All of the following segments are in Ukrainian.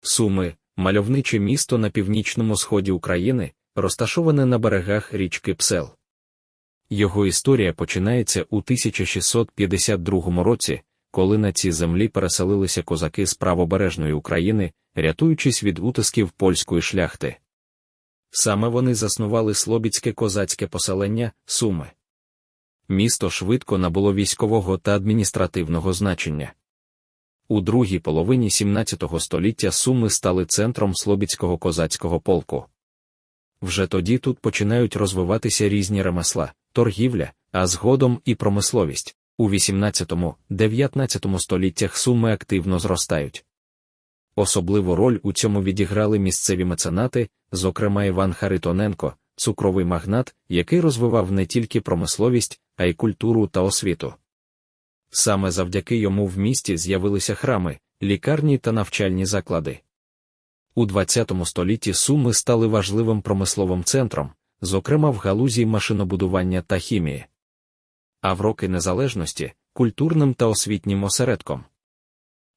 Суми мальовниче місто на північному сході України, розташоване на берегах річки Псел. Його історія починається у 1652 році, коли на ці землі переселилися козаки з правобережної України, рятуючись від утисків польської шляхти. Саме вони заснували Слобідське козацьке поселення Суми. Місто швидко набуло військового та адміністративного значення. У другій половині 17 століття Суми стали центром Слобідського козацького полку. Вже тоді тут починають розвиватися різні ремесла, торгівля, а згодом і промисловість. У 18-19 століттях суми активно зростають. Особливу роль у цьому відіграли місцеві меценати, зокрема Іван Харитоненко, цукровий магнат, який розвивав не тільки промисловість, а й культуру та освіту. Саме завдяки йому в місті з'явилися храми, лікарні та навчальні заклади. У ХХ столітті Суми стали важливим промисловим центром, зокрема в галузі машинобудування та хімії. А в роки незалежності культурним та освітнім осередком.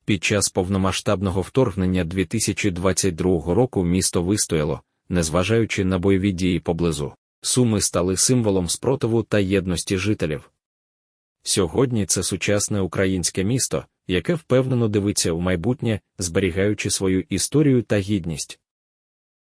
Під час повномасштабного вторгнення 2022 року місто вистояло, незважаючи на бойові дії поблизу. Суми стали символом спротиву та єдності жителів. Сьогодні це сучасне українське місто, яке впевнено дивиться у майбутнє, зберігаючи свою історію та гідність.